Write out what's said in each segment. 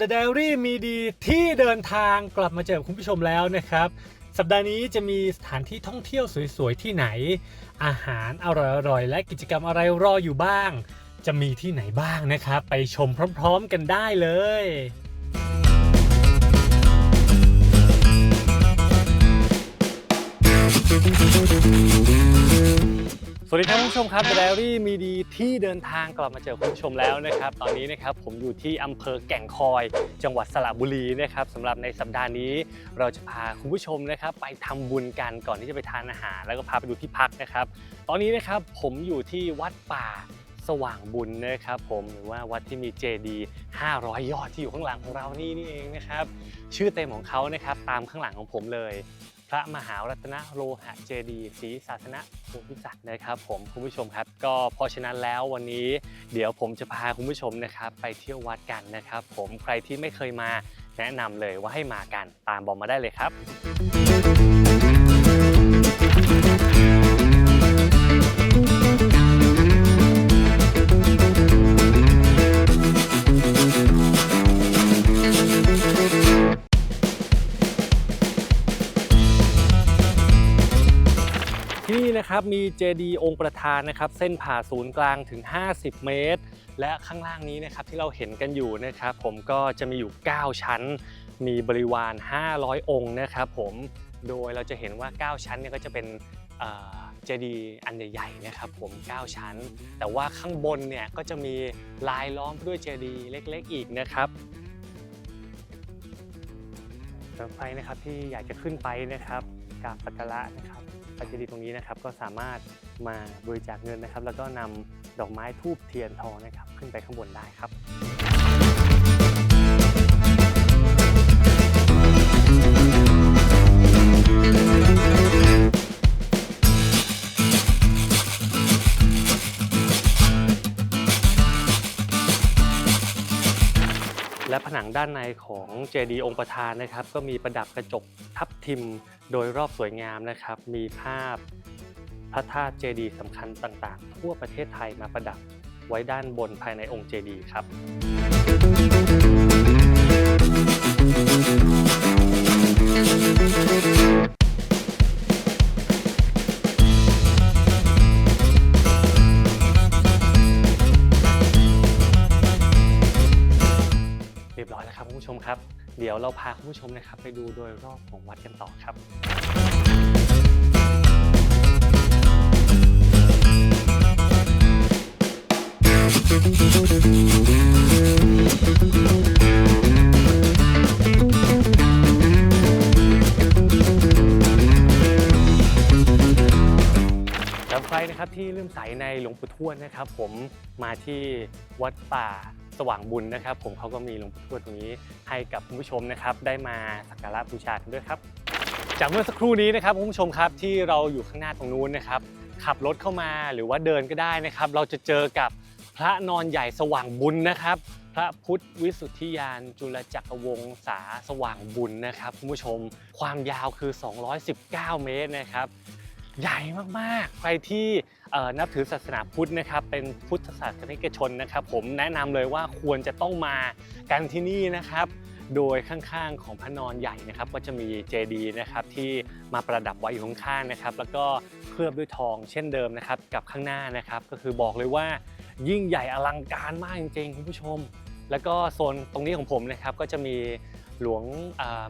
The Diary มีดีที่เดินทางกลับมาเจอคุณผู้ชมแล้วนะครับ สัปดาห์นี้จะมีสถานที่ท่องเที่ยวสวยๆ ที่ไหน อาหารอร่อยๆ และกิจกรรมอะไรรออยู่บ้าง จะมีที่ไหนบ้างนะครับ ไปชมพร้อมๆกันได้เลย สวัสดีครับคุณผู้ชมครับ The Diary มีดีที่เดินทางกลับมาเจอคุณผู้ชมแล้วนะครับ ตอนนี้นะครับผมอยู่ที่อำเภอแก่งคอย จังหวัดสระบุรีนะครับสำหรับในสัปดาห์นี้ เราจะพาคุณผู้ชมนะครับ ไปทำบุญกันก่อนที่จะไปทานอาหาร แล้วก็พาไปดูที่พักนะครับ ตอนนี้นะครับผมอยู่ที่วัดป่าสว่างบุญนะครับผมหรือว่าวัดที่มีเจดีย์500 ยอดที่อยู่ข้างหลังของเรานี่นี่เองนะครับชื่อเต็มของเขานะครับตามข้างหลังของผมเลย พระมหารัตนโลหะเจดีศรีศาสนโพธิสัตว์นะครับผมคุณผู้ชมครับ ก็เพราะฉะนั้นแล้ววันนี้เดี๋ยวผมจะพาคุณผู้ชมนะครับ ไปเที่ยววัดกันนะครับ ผมใครที่ไม่เคยมาแนะนำเลยว่าให้มากันตามบอกมาได้เลยครับ นะครับมีเจดีย์องค์ประธานนะครับเส้นผ่าศูนย์กลางถึง 50 เมตร และข้างล่างนี้นะครับที่เราเห็นกันอยู่นะครับผมก็จะมีอยู่ 9 ชั้น มีบริวาร 500 องค์นะครับผมโดยเราจะเห็นว่า 9 ชั้นเนี่ยก็จะเป็นเจดีย์อันใหญ่ๆนะครับผม9 ชั้น แต่ว่าข้างบนเนี่ยก็จะมีลายล้อมด้วยเจดีย์เล็กๆ อีกนะครับสำหรับใครนะครับที่อยากจะขึ้นไปนะครับกราบสักการะนะครับ พระเจดีย์ตรงนี้นะครับก็สามารถมาบริจาคเงินนะครับ แล้วก็นำดอกไม้ทูบเทียนทองนะครับขึ้นไปข้างบนได้ครับ และผนังด้านในของเจดีย์องค์ประธานนะครับ ก็มีประดับกระจกทับทิมโดยรอบสวยงามนะครับ มีภาพพระธาตุเจดีย์สำคัญต่างๆ ทั่วประเทศไทยมาประดับไว้ด้านบนภายในองค์เจดีย์ครับเผู้ชมครับ เดี๋ยวเราพาคุณผู้ชมนะครับ ไปดูโดยรอบของวัดกันต่อครับแล้วใครนะครับที่เลื่อมใสในหลวงปู่ทวดนะครับ ผมมาที่วัดป่า สว่างบุญนะครับ ผมเขาก็มีหลวงปู่ทวดตรงนี้ให้กับคุณผู้ชมนะครับ ได้มาสักการะบูชากันด้วยครับ จากเมื่อสักครู่นี้นะครับคุณผู้ชมครับที่เราอยู่ข้างหน้าตรงนู้นนะครับ ขับรถเข้ามาหรือว่าเดินก็ได้นะครับ เราจะเจอกับพระนอนใหญ่สว่างบุญนะครับ พระพุทธวิสุทธิยานจุลจักรวงศาสว่างบุญนะครับคุณผู้ชมความยาวคือ 219 เมตรนะครับ ใหญ่มากๆ ใครที่นับถือศาสนาพุทธนะครับ เป็นพุทธศาสนิกชนนะครับ ผมแนะนำเลยว่าควรจะต้องมากันที่นี่นะครับ โดยข้างๆของพระนอนใหญ่นะครับ ก็จะมีเจดีย์นะครับที่มาประดับไว้อยู่ข้างๆนะครับ แล้วก็เคลือบด้วยทองเช่นเดิมนะครับ กับข้างหน้านะครับ ก็คือบอกเลยว่ายิ่งใหญ่อลังการมากจริงๆคุณผู้ชม แล้วก็โซนตรงนี้ของผมนะครับก็จะมีหลวง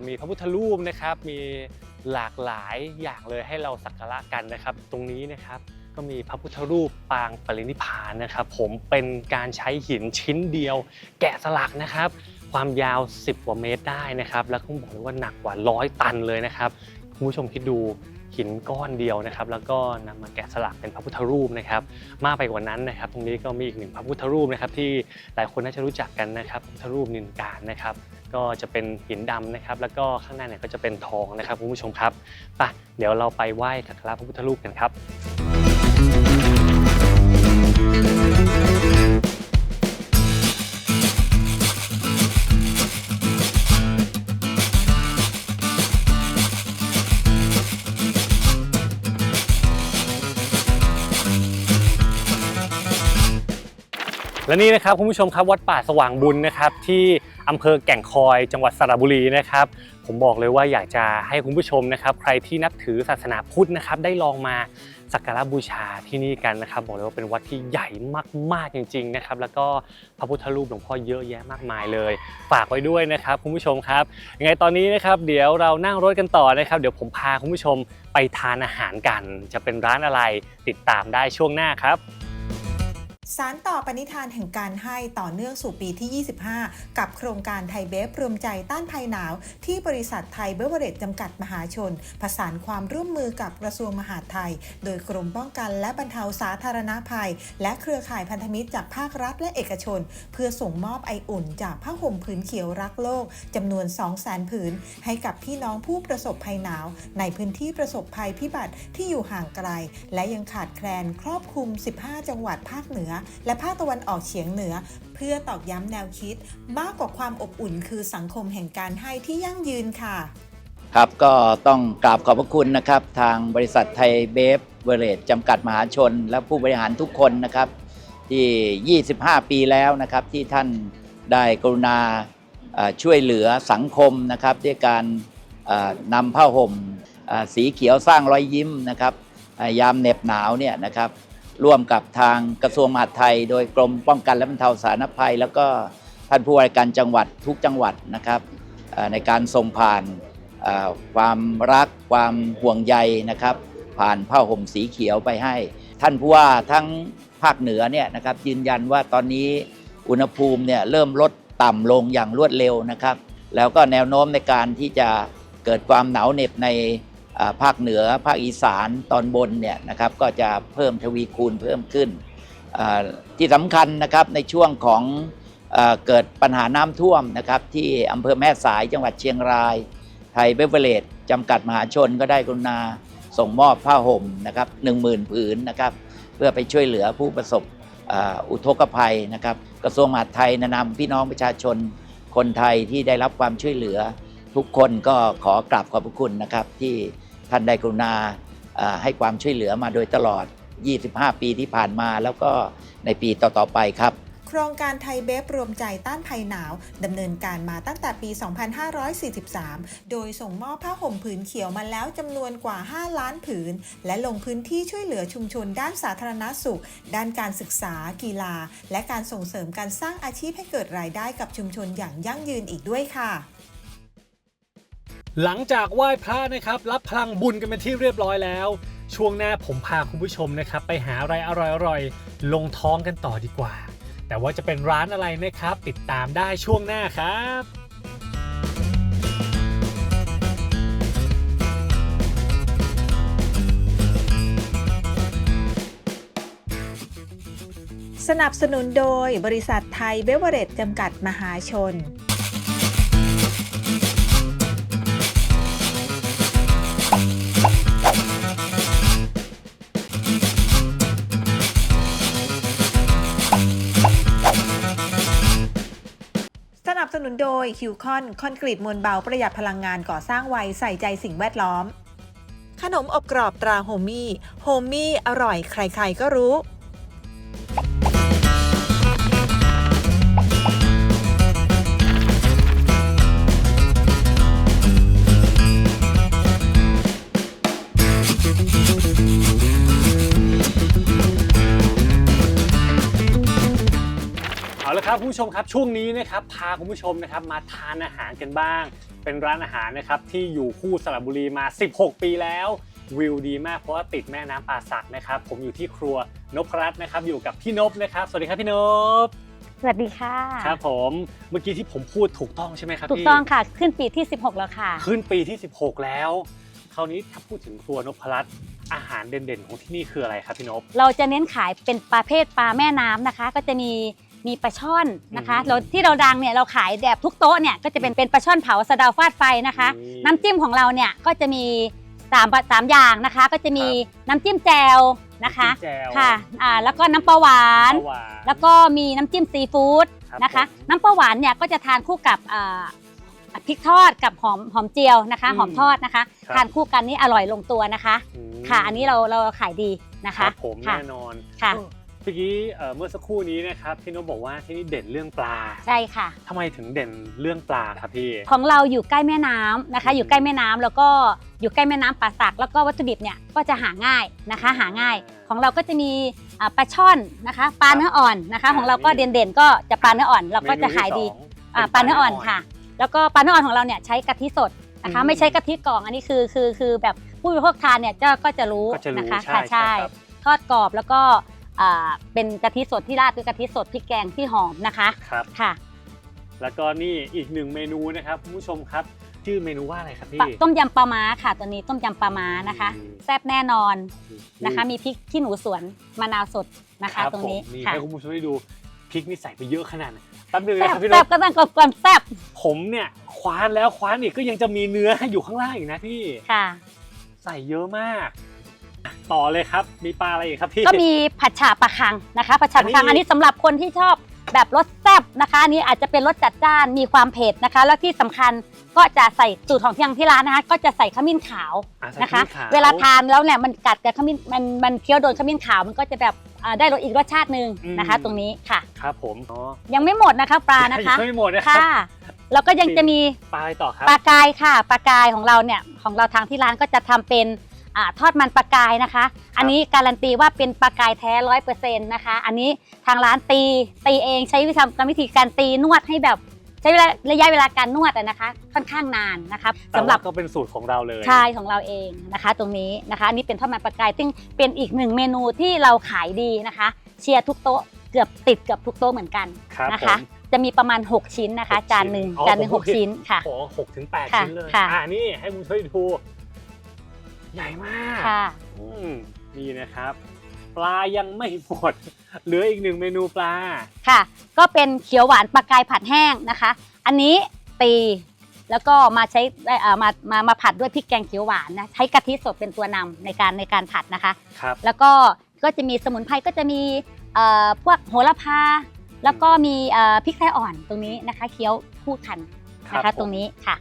มีพระพุทธรูปนะครับ มี หลากหลายอย่างเลยให้เราสักการะกันนะครับ ตรงนี้นะครับก็มีพระพุทธรูปปางปรินิพานนะครับ ผมเป็นการใช้หินชิ้นเดียว แกะสลักนะครับ ความยาว 10 กว่าเมตรได้นะครับ แล้วก็บอกเลยว่าหนักกว่าร้อยตันเลยนะครับคุณผู้ชมคิดดูหินก้อนเดียวนะครับ แล้วก็นำมาแกะสลักเป็นพระพุทธรูปนะครับ มากไปกว่านั้นนะครับ ตรงนี้ก็มีอีกหนึ่งพระพุทธรูปนะครับที่หลายคนน่าจะรู้จักกันนะครับพระพุทธรูปนินการนะครับ ก็จะเป็นหินดำนะครับ แล้วก็ข้างหน้าเนี่ยก็จะเป็นทองนะครับคุณผู้ชมครับไปะเดี๋ยวเราไปไหว้สักการะพระพุทธรูปกันครับ และนี่นะครับคุณผู้ชมครับวัดป่าสว่างบุญนะครับที่อำเภอแก่งคอยจังหวัดสระบุรีนะครับผมบอกเลยว่าอยากจะให้คุณผู้ชมนะครับ ใครที่นับถือศาสนาพุทธนะครับ ได้ลองมาสักการะบูชาที่นี่กันนะครับ บอกเลยว่าเป็นวัดที่ใหญ่มากๆจริง ๆนะครับ แล้วก็พระพุทธรูปหลวงพ่อเยอะแยะมากมายเลย ฝากไว้ด้วยนะครับคุณผู้ชมครับยังไงตอนนี้นะครับเดี๋ยวเรานั่งรถกันต่อนะครับ เดี๋ยวผมพาคุณผู้ชมไปทานอาหารกัน จะเป็นร้านอะไรติดตามได้ช่วงหน้าครับ สารต่อปณิธานแห่งการให้ต่อเนื่องสู่ปีที่ 25 กับโครงการไทยเบฟรวมใจต้านภัยหนาว ที่บริษัทไทยเบเวอเรจจำกัดมหาชน ประสานความร่วมมือกับกระทรวงมหาดไทย โดยกรมป้องกันและบรรเทาสาธารณภัย และเครือข่ายพันธมิตรจากภาครัฐและเอกชน เพื่อส่งมอบไออุ่น จากผ้าห่มผืนเขียวรักโลกจำนวน 200,000 ผืน ให้กับพี่น้องผู้ประสบภัยหนาว ในพื้นที่ประสบภัยพิบัติที่อยู่ห่างไกล และยังขาดแคลนครอบคลุม 15 จังหวัดภาคเหนือและภาคตะวันออกเฉียงเหนือ เพื่อตอกย้ำแนวคิด มากกว่าความอบอุ่นคือสังคมแห่งการให้ที่ยั่งยืนค่ะ ครับก็ต้องกราบขอบพระคุณนะครับ ทางบริษัทไทยเบฟเวอเรจจำกัดมหาชน และผู้บริหารทุกคนนะครับที่ 25 ปีแล้วนะครับที่ท่านได้กรุณาช่วยเหลือสังคมนะครับด้วยการนำผ้าห่มเอ่อสีเขียวสร้างรอยยิ้มนะครับยามเหน็บหนาวเนี่ยนะครับ ร่วมกับทางกระทรวงมหาดไทย โดยกรมป้องกันและบรรเทาสาธารณภัย แล้วก็ท่านผู้ว่าการจังหวัดทุกจังหวัดนะครับในการส่งผ่านความรักความห่วงใยนะครับ ผ่านผ้าห่มสีเขียวไปให้ ท่านผู้ว่าทั้งภาคเหนือเนี่ยนะครับยืนยันว่าตอนนี้อุณหภูมิเนี่ยเริ่มลดต่ำลงอย่างรวดเร็วนะครับ แล้วก็แนวโน้มในการที่จะเกิดความหนาวเหน็บใน ภาคเหนือภาคอีสานตอนบนเนี่ยนะครับก็จะเพิ่มทวีคูณเพิ่มขึ้น ที่สำคัญนะครับในช่วงของเอเกิดปัญหาน้ำท่วมนะครับที่อำเภอแม่สายจังหวัดเชียงราย ไทยเบเวอเรจจำกัดมหาชนก็ได้กรุณาส่งมอบผ้าห่มนะครับ10,000ผืนนะครับเพื่อไปช่วยเหลือผู้ประสบอ่ออุทกภัยนะครับกระทรวงมหาดไทยแนะนำพี่น้องประชาชนคนไทยที่ได้รับความช่วยเหลือ ทุกคนก็ขอกราบขอบพระคุณนะครับที่ ท่านได้กรุณาให้ความช่วยเหลือมาโดยตลอด 25 ปีที่ผ่านมาแล้วก็ในปีต่อๆไปครับโครงการไทยเบฟรวมใจต้านภัยหนาว ดำเนินการมาตั้งแต่ปี 2543 โดยส่งมอบผ้าห่มผืนเขียวมาแล้วจำนวนกว่า 5 ล้านผืน และลงพื้นที่ช่วยเหลือชุมชนด้านสาธารณสุข ด้านการศึกษา กีฬา และการส่งเสริมการสร้างอาชีพให้เกิดรายได้กับชุมชนอย่างยั่งยืนอีกด้วยค่ะ หลังจากไหว้พระนะครับรับพลังบุญกันเป็นที่เรียบร้อยแล้ว ช่วงหน้าผมพาคุณผู้ชมนะครับ ไปหาอะไรอร่อยๆ ลงท้องกันต่อดีกว่า แต่ว่าจะเป็นร้านอะไรนะครับ ติดตามได้ช่วงหน้าครับสนับสนุนโดยบริษัทไทยเบเวอเรจจำกัดมหาชน นับสนุนโดยคิวคอนคอนกรีตมวลเบาประหยัดพลังงานก่อสร้างไวใส่ใจสิ่งแวดล้อม ขนมอบกรอบตราโฮมี่โฮมี่อร่อยใครๆก็รู้ ครับคุณผู้ชมครับช่วงนี้นะครับพาคุณผู้ชมนะครับมาทานอาหารกันบ้าง เป็นร้านอาหารนะครับที่อยู่คู่สระบุรีมา 16 ปีแล้ว วิวดีมากเพราะว่าติดแม่น้ำป่าสักนะครับผมอยู่ที่ครัวนพรัตน์นะครับอยู่กับพี่นพนะครับสวัสดีครับพี่นพสวัสดีค่ะครับผมเมื่อกี้ที่ผมพูดถูกต้องใช่ไหมครับถูกพี่ต้องค่ะ ขึ้นปีที่ 16 แล้วค่ะ ขึ้นปีที่ 16 แล้ว คราวนี้ถ้าพูดถึงครัวนพรัตน์อาหารเด่นๆ ของที่นี่คืออะไรครับพี่นพ เราจะเน้นขายเป็นประเภทปลาแม่น้ำนะคะ ก็จะมี มีปลาช่อนนะคะอืมเราที่เราดังเนี่ยเราขายแบบทุกโต๊ะเนี่ยก็จะเป็นเป็นปลาช่อนเผาสะเดาฟาดไฟนะคะนี่น้ำจิ้มของเราเนี่ยก็จะมีสามสามอย่างนะคะ ก็จะมีครับน้ำจิ้มแจวนะคะำจิ้มแจ่วค่ะอ่าแล้วก็น้ำปลาหวาน ปลาหวาน แล้วก็มีน้ำจิ้มซีฟู้ดครับนะคะ ผมน้ำปลาหวานเนี่ยก็จะทานคู่กับอ่าพริกทอดกับหอมหอมเจียวนะคะ อืมหอมทอดนะคะ ครับ ทานคู่กันนี่อร่อยลงตัวนะคะ อืมค่ะ อันนี้เราเราขายดีนะคคะรับผมค่ะ แน่นอนค่ะ เออเมื่อกี้เอ่อเมื่อสักครู่นี้นะครับพี่นพบอกว่าที่นี่เด่นเรื่องปลาใช่ค่ะ ทำไมถึงเด่นเรื่องปลาครับพี่ ของเราอยู่ใกล้แม่น้ำนะคะ อืม อยู่ใกล้แม่น้ำแล้วก็อยู่ใกล้แม่น้ำป่าสัก แล้วก็วัตถุดิบเนี่ยก็จะหาง่ายนะคะ หาง่ายอ่าของเราก็จะมีอ่าปลาช่อนนะคะปลาเนื้ออ่อนนะคะอ่าของเราก็นี่เด่นๆก็จะปลาเนื้ออ่อนเราก็จะขายดีเมนูที่สองอ่าปลาเนื้ออ่อนค่ะ แล้วก็ปลาเนื้ออ่อนของเราเนี่ยใช้กะทิสดนะคะ อืมไม่ใช้กะทิกล่องอันนี้คือคือคือแบบผู้บริโภคทานเนี่ยจะก็จะรู้ก็จะรู้นะคะใช่ค่ะใช่ใช่ครับทอดกรอบแล้วก็อ่า เป็นกะทิสดที่ราดด้วยกะทิสดพริกแกงที่หอมนะคะครับค่ะ แล้วก็นี่อีกหนึ่งเมนูนะครับคุณผู้ชมครับ ชื่อเมนูว่าอะไรครับพี่ปลาต้มยำปลาม้าค่ะตัวนี้ต้มยำปลาม้านะคะอืมแซ่บแน่นอนนะคะ มีพริกขี้หนูสวนมะนาวสดนะคะรับตรงนี้ผมนี่ค่ะให้คุณผู้ชมได้ดูพริกนี่ใส่ไปเยอะขนาดไหนแป๊บนึงแซ่นะบครับพี่นแซ่บพก็ต้องกลมกลมแซ่บผมเนี่ยคว้านแล้วคว้านอีกก็ยังจะมีเนื้ออยู่ข้างล่างอีกนะพี่ค่ะ ใส่เยอะมากอะ ต่อเลยครับ มีปลาอะไรอีกครับพี่ ก็มีผัดฉ่าปลาคังนะคะผัดฉ่าปลาคังอันนี้ อันนี้สำหรับคนที่ชอบแบบรสแซ่บนะคะอันนี้อาจจะเป็นรสจัดจ้านมีความเผ็ดนะคะ แล้วที่สำคัญก็จะใส่สูตรของที่ทางที่ร้านนะคะ ก็จะใส่ขมิ้นขาวอ่ใส่นะคะ พริกขเวลาทานแล้วเนี่ยมันกัดกับขมิ้นมันมันเคี้ยวโดนขมิ้นขาวมันก็จะแบบอ่าได้รสอีกรสชาติหนึ่งนะคะ ตรงนี้ค่ะ ครับผมอ๋อยังไม่หมดนะคะปลานะคะยังไม่หมดนะครัค่ะ แล้วก็ยังจะมี ปลาอะไรต่อครับ ปลากายค่ะปลากายของเราเนี่ยของเราทางที่ร้านก็จะทำเป็น อ่าทอดมันปลากายนะคะ อันนี้การันตีว่าเป็นปลากายแท้ร้อยเปอร์เซ็นต์นะคะ อันนี้ทางร้านตีตีเองใช้วิธีกรรมวิธีการตีนวดให้แบบใช้เวลาระยะเวลาการนวดอะนะคะ ค่อนข้างนานนะคะแต่สำหรับว่าก็เป็นสูตรของเราเลยชายของเราเองนะคะตรงนี้นะคะอันนี้เป็นทอดมันปลากายซึ่งเป็นอีกหนึ่งเมนูที่เราขายดีนะคะ เชียร์ทุกโต๊ะเกือบติดเกือบทุกโต๊ะเหมือนกันครับนะผคะมจะมีประมาณ 6 ชิ้นนะคะ หกจานหนึ่งชิ้นอ๋อจานหนึ่งผมหกชิ้นค่ะ โอ้หกถึงแปดค่ะชิ้นเลยค่ะ อ่านี่ให้คุณช่วยดู ใหญ่มากค่ะ อืมนี่นะครับ ปลายังไม่หมด เหลืออีกหนึ่งเมนูปลา ค่ะ ก็เป็นเขียวหวานปลากายผัดแห้งนะคะ อันนี้ตีแล้วก็มาใช้เอ่อมามามาผัดด้วยพริกแกงเขียวหวานนะใช้กะทิสดเป็นตัวนำในการในการผัดนะคะ ครับ แล้วก็ก็จะมีสมุนไพรก็จะมีเอ่อพวกโหระพา แล้วก็มีเอ่อพริกไทยอ่อนตรงนี้นะคะ เคี้ยวคู่กันนะครัคะบผมตรงนี้ค่ะ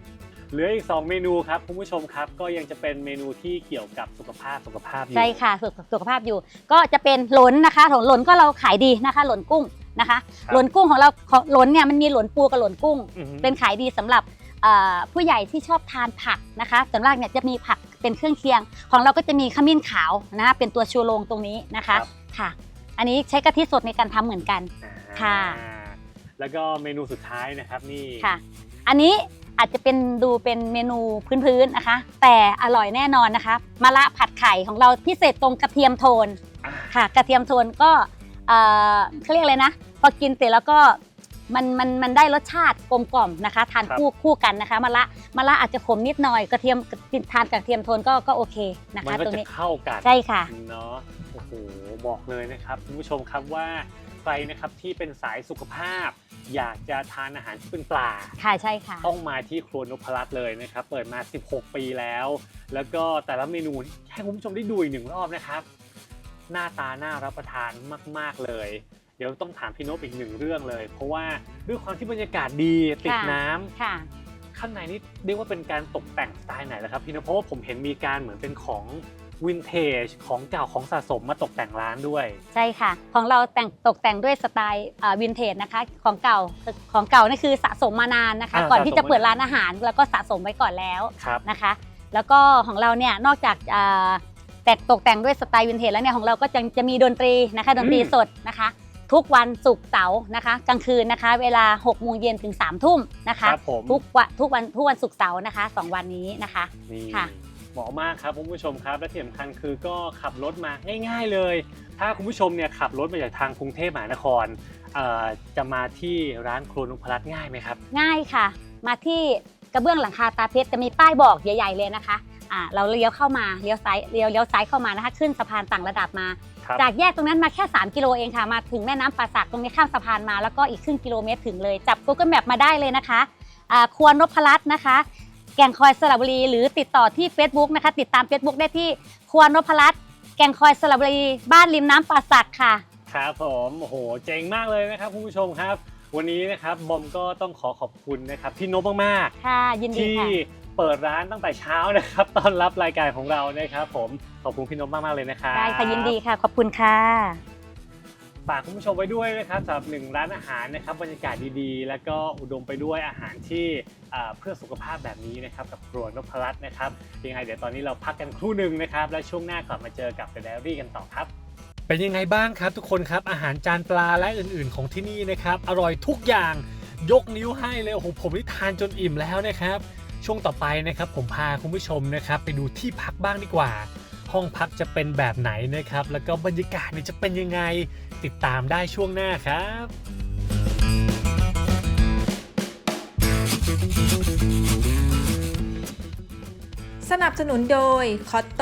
เหลืออีก 2 เมนูครับคุณผู้ชมครับก็ยังจะเป็นเมนูที่เกี่ยวกับสุขภาพสุขภาพอยู่ใช่ค่ะสุขสุขภาพอยู่ ก็จะเป็นหลนนะคะหลนหลนก็เราขายดีนะคะ หลนกุ้งนะคะครับหลนกุ้งของเราของหลนเนี่ยมันมีหลนปูกับหลนกุ้งอือหือเป็นขายดีสำหรับเอ่อผู้ใหญ่ที่ชอบทานผักนะคะส่วนมากเนี่ยจะมีผักเป็นเครื่องเคียง ของเราก็จะมีขมิ้นขาวนะคะเป็นตัวชูโรงตรงนี้นะคะครับค่ะ อันนี้ใช้กะทิสดในการทำเหมือนกันค่ะอ่าแล้วก็เมนูสุดท้ายนะครับนี่ค่ะ อันนี้ อาจจะเป็นดูเป็นเมนูพื้นๆนะคะ แต่อร่อยแน่นอนนะคะมะระผัดไข่ของเราพิเศษตรงกระเทียมโทนอ่าค่ะ กระเทียมโทนก็เอ่อเขาเรียกอะไรนะพอกินเสร็จแล้วก็มันมันมันได้รสชาติกลมกล่อมนะคะ ทานคู่คู่กันนะคะมะระมะระอาจจะขมนิดหน่อยกระเทียมทานกับกระเทียมโทนก็ก็โอเคนะมันคะก็ตรงจะนี้เข้ากันใช่ค่ะเนาะโอ้โหบอกเลยนะครับคุณผู้ชมครับว่า ใครนะครับที่เป็นสายสุขภาพ อยากจะทานอาหารที่เป็นปลา ค่ะใช่ค่ะ ต้องมาที่ครัวนพรัตน์เลยนะครับ เปิดมา 16 ปีแล้ว แล้วก็แต่ละเมนูให้คุณผู้ชมได้ดูอีกหนึ่งรอบนะครับ หน้าตาน่ารับประทานมาก ๆ เลย เดี๋ยวต้องถามพี่นพอีกหนึ่งเรื่องเลย เพราะว่าด้วยความที่บรรยากาศดีติดค่ะ น้ำ ค่ะ ข้างในนี่เรียกว่าเป็นการตกแต่งสไตล์ไหนแล้วครับพี่นพเพราะว่าผมเห็นมีการเหมือนเป็นของ วินเทจของเก่าของสะสมมาตกแต่งร้านด้วย ใช่ค่ะ ของเราแต่งตกแต่งด้วยสไตล์วินเทจนะคะของเก่าของเก่านี่คือสะสมมานานนะคะ อ่าก่อนที่สะสมจะเปิดมานานร้านอาหารแล้วก็สะสมไว้ก่อนแล้วครับ นะคะ แล้วก็ของเราเนี่ยนอกจากอ่าแต่งตกแต่งด้วยสไตล์วินเทจแล้วเนี่ยของเราก็จะจะมีดนตรีนะคะดนตรีอืม สดนะคะ ทุกวันศุกร์เสาร์นะคะ กลางคืนนะคะ เวลา6โมงเย็นถึง3ทุ่มนะคะครับผมทุกวันทุกวันทุกวันศุกร์เสาร์นะคะสองวันนี้นะคะ นี่ค่ะ เหมาะมากครับคุณผู้ชมครับ และที่สำคัญคือก็ขับรถมาง่าย ๆเลย ถ้าคุณผู้ชมเนี่ยขับรถมาจากทางกรุงเทพมหานครเอ่อจะมาที่ร้านครัวนพรัตน์ง่ายไหมครับ ง่ายค่ะ มาที่กระเบื้องหลังคาตาเพชรจะมีป้ายบอกใหญ่ ๆ เลยนะคะอ่าเราเลี้ยวเข้ามาเลี้ยวซ้ายเลี้ยวเลี้ยวซ้ายเข้ามานะคะ ขึ้นสะพานต่างระดับมา ครับ จากแยกตรงนั้นมาแค่ 3 กิโลเองค่ะมาถึงแม่น้ำป่าสักตรงนี้ข้ามสะพานมาแล้วก็อีกครึ่งกิโลเมตรถึงเลยจับ Google Map มาได้เลยนะคะอ่าควรนพรัตน์นะคะ แก่งคอยสระบุรี หรือติดต่อที่ Facebook นะคะ ติดตาม Facebook ได้ที่ควรนพรัตน์แก่งคอยสระบุรี บ้านริมน้ำป่าสักค่ะ ครับผมโอ้โหเจ๋งมากเลยนะครับคุณผู้ชมครับ วันนี้นะครับบอมก็ต้องขอขอบคุณนะครับพี่นพมากค่ะ ยินๆดีที่ค่ะ เปิดร้านตั้งแต่เช้านะครับต้อนรับรายการของเรานะครับ ผมขอบคุณพี่นพมากๆเลยนะครับ ได้ค่ะยินดีค่ะ ขอบคุณค่ะ ฝากคุณผู้ชมไว้ด้วยนะครับสำหรับหนึ่งร้านอาหารนะครับบรรยากาศดีๆ แล้วก็อุดมไปด้วยอาหารที่เพื่อสุขภาพแบบนี้นะครับกับครัวนพรัตน์นะครับยังไงเดี๋ยวตอนนี้เราพักกันครู่หนึ่งนะครับแล้วช่วงหน้ากลับมาเจอกับ The Diary กันต่อครับเป็นยังไงบ้างครับทุกคนครับอาหารจานปลาและอื่นๆ ของที่นี่นะครับอร่อยทุกอย่างยกนิ้วให้เลยโอ้โหผมนี่ทานจนอิ่มแล้วนะครับ ช่วงต่อไปนะครับผมพาคุณผู้ชมนะครับไปดูที่พักบ้างดีกว่า ห้องพักจะเป็นแบบไหนนะครับ แล้วก็บรรยากาศเนี่ยจะเป็นยังไงติดตามได้ช่วงหน้าครับสนับสนุนโดยคอตโต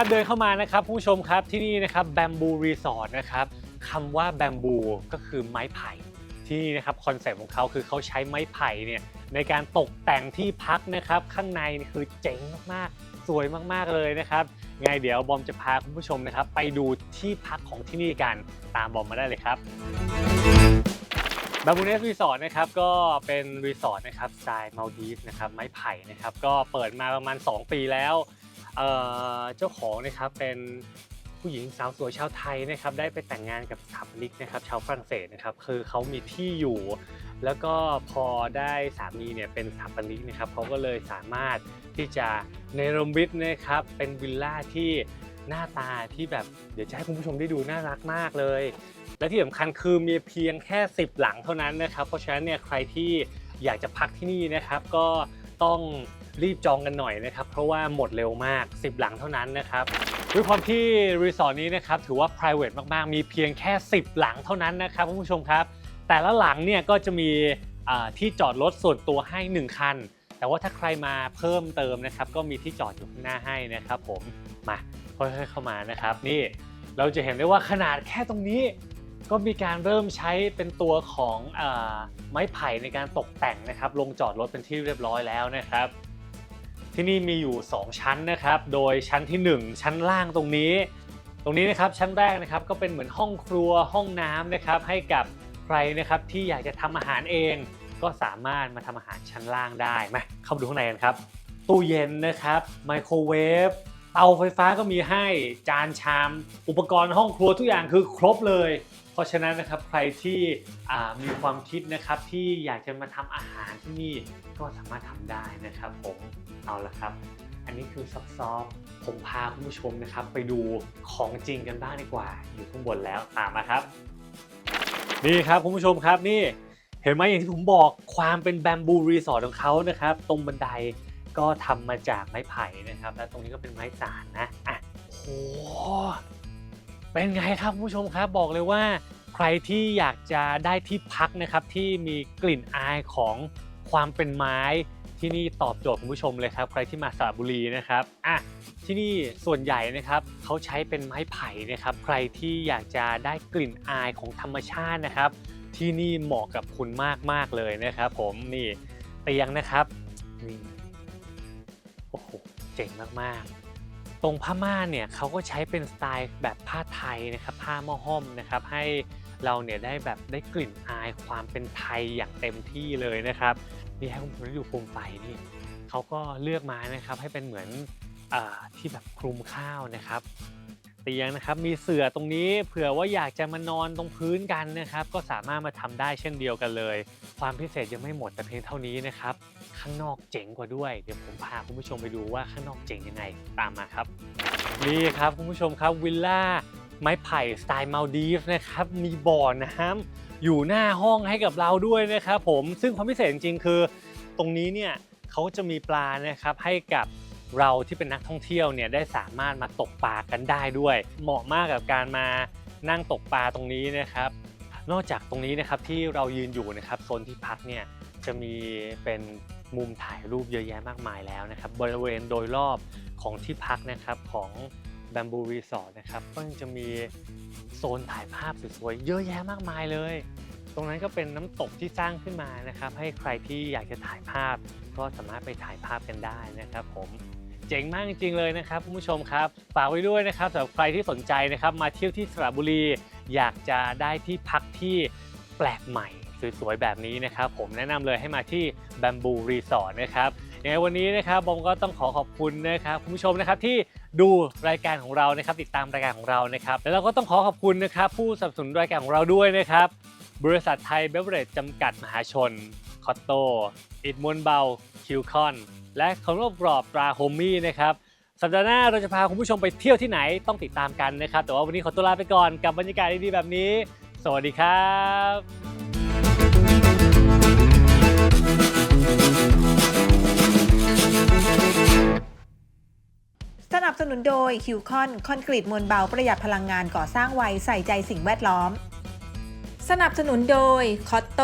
ครับเดินเข้ามานะครับผู้ชมครับที่นี่นะครับแบมบูรีสอร์ทนะครับคำว่าแบมบูก็คือไม้ไผ่ที่นี่นะครับคอนเซ็ปต์ของเขาคือเขาใช้ไม้ไผ่เนี่ยในการตกแต่งที่พักนะครับข้างในคือเจ๋งมากๆ สวยมากๆเลยนะครับไงเดี๋ยวบอมจะพาคุณผู้ชมนะครับ ไปดูที่พักของที่นี่กันตามบอมมาได้เลยครับบาบูเนสรีสอร์ทนะครับก็เป็นรีสอร์ทนะครับสไตล์มาลดีฟนะครับไม้ไผ่นะครับก็เปิดมาประมาณ 2 ปีแล้ว เจ้าของนะครับเป็นผู้หญิงสาวสวยชาวไทยนะครับได้ไปแต่งงานกับสถาปนิกนะครับชาวฝรั่งเศสนะครับคือเขามีที่อยู่ แล้วก็พอได้สามีเนี่ยเป็นสถาปนิกนะครับเขาก็เลยสามารถที่จะเนรมิตนะครับเป็นวิลล่าที่หน้าตาที่แบบเดี๋ยวจะให้คุณผู้ชมได้ดูน่ารักมากเลย และที่สำคัญคือมีเพียงแค่ 10 หลังเท่านั้นนะครับเพราะฉะนั้นเนี่ยใครที่อยากจะพักที่นี่นะครับก็ต้อง รีบจองกันหน่อยนะครับ เพราะว่าหมดเร็วมาก 10 หลังเท่านั้นนะครับด้วยความที่รีสอร์ทนี้นะครับถือว่า private มากๆ มีเพียงแค่ 10 หลังเท่านั้นนะครับคุณผู้ชมครับ แต่ละหลังเนี่ยก็จะมีที่จอดรถส่วนตัวให้ 1 คัน แต่ว่าถ้าใครมาเพิ่มเติมนะครับก็มีที่จอดอยู่ข้างหน้าให้นะครับผมมาค่อยๆเข้ามานะครับนี่เราจะเห็นได้ว่าขนาดแค่ตรงนี้ก็มีการเริ่มใช้เป็นตัวของอไม้ไผ่ในการตกแต่งนะครับ ลงจอดรถเป็นที่เรียบร้อยแล้วนะครับ ที่นี่มีอยู่ 2 ชั้นนะครับ โดยชั้นที่ 1 ชั้นล่างตรงนี้ ตรงนี้นะครับชั้นแรกนะครับก็เป็นเหมือนห้องครัวห้องน้ำนะครับให้กับใครนะครับที่อยากจะทำอาหารเอง ก็สามารถมาทำอาหารชั้นล่างได้มาเข้าไปดูข้างในกันครับ ตู้เย็นนะครับไมโครเวฟเตาไฟฟ้าก็มีให้จานชาม อุปกรณ์ห้องครัวทุกอย่างคือครบเลย ราะฉะนั้นนะครับใครที่มีความคิดนะครับที่อยากจะมาทำอาหารที่นี่ก็สามารถทำได้นะครับผมเอาละครับ อันนี้คือซับซ้อนผมพาคุณผู้ชมนะครับ ไปดูของจริงกันบ้างดีกว่า อยู่ข้างบนแล้วตามมาครับ นี่ครับคุณผู้ชมครับนี่เห็นไหมอย่างที่ผมบอกความเป็นแบมบูรีสอร์ทของเขานะครับ ตรงบันไดก็ทำมาจากไม้ไผ่นะครับ และตรงนี้ก็เป็นไม้สานนะอะโอ้ เป็นไงครับผู้ชมครับบอกเลยว่า ใครที่อยากจะได้ที่พักนะครับที่มีกลิ่นอายของความเป็นไม้ที่นี่ตอบโจทย์คุณผู้ชมเลยครับ ใครที่มาสระบุรีนะครับอะที่นี่ส่วนใหญ่นะครับเขาใช้เป็นไม้ไผ่นะครับ ใครที่อยากจะได้กลิ่นอายของธรรมชาตินะครับ ที่นี่เหมาะกับคุณมากๆเลยนะครับ ผมนี่เตียงนะครับนี่โอ้โหเจ๋งมากๆ ตรงผ้าม่านเนี่ยเขาก็ใช้เป็นสไตล์แบบผ้าไทยนะครับผ้าหม้อห้อมนะครับให้เราเนี่ยได้แบบได้กลิ่นอายความเป็นไทยอย่างเต็มที่เลยนะครับนี่ให้คุณผู้ชมดูโคมไฟนี่เขาก็เลือกมานะครับให้เป็นเหมือนอที่แบบคลุมข้าวนะครับ ตียงนะครับ มีเสื่อตรงนี้เผื่อว่าอยากจะมานอนตรงพื้นกันนะครับ ก็สามารถมาทำได้เช่นเดียวกันเลย ความพิเศษยังไม่หมดแต่เพียงเท่านี้นะครับ ข้างนอกเจ๋งกว่าด้วย เดี๋ยวผมพาคุณผู้ชมไปดูว่าข้างนอกเจ๋งยังไง ตามมาครับ นี่ครับคุณผู้ชมครับวิลล่าไม้ไผ่สไตล์มาลดีฟนะครับ มีบ่อน้ำอยู่หน้าห้องให้กับเราด้วยนะครับผมซึ่งความพิเศษจริงๆคือ ตรงนี้เนี่ยเขาจะมีปลานะครับให้กับ เราที่เป็นนักท่องเที่ยวเนี่ยได้สามารถมาตกปลากันได้ด้วย เหมาะมากกับการมานั่งตกปลาตรงนี้นะครับ นอกจากตรงนี้นะครับที่เรายืนอยู่นะครับโซนที่พักเนี่ยจะมีเป็นมุมถ่ายรูปเยอะแยะมากมายแล้วนะครับ บริเวณโดยรอบของที่พักนะครับของ Bamboo Resort นะครับก็จะมีโซนถ่ายภาพสวยๆเยอะแยะมากมายเลย ตรงนั้นก็เป็นน้ำตกที่สร้างขึ้นมานะครับ ให้ใครที่อยากจะถ่ายภาพก็สามารถไปถ่ายภาพกันได้นะครับผม เจ๋งมากจริงเลยนะครับคุณผู้ชมครับ ฝากไว้ด้วยนะครับสำหรับใครที่สนใจนะครับ มาเที่ยวที่สระบุรี อยากจะได้ที่พักที่แปลกใหม่สวยๆแบบนี้นะครับ ผมแนะนำเลยให้มาที่ Bamboo Resort นะครับยังไงวันนี้นะครับบอมก็ต้องขอขอบคุณนะครับคุณผู้ชมนะครับที่ดูรายการของเรานะครับ ติดตามรายการของเรานะครับ แล้วเราก็ต้องขอขอบคุณนะครับ ผู้สนับสนุนรายการของเราด้วยนะครับ บริษัทไทยเบเวอร์เรจจำกัดมหาชน อตโต อิดมวนเบา คิวคอน และขนมกรอบตราโฮมมี่นะครับ สัปดาห์หน้าเราจะพาคุณผู้ชมไปเที่ยวที่ไหนต้องติดตามกันนะครับ แต่ว่าวันนี้ขอตัวลาไปก่อนกับบรรยากาศดีๆแบบนี้ สวัสดีครับสนับสนุนโดยคิวคอนคอนกรีตมวลเบาประหยัดพลังงานก่อสร้างไวใส่ใจสิ่งแวดล้อม สนับสนุนโดยคอตโต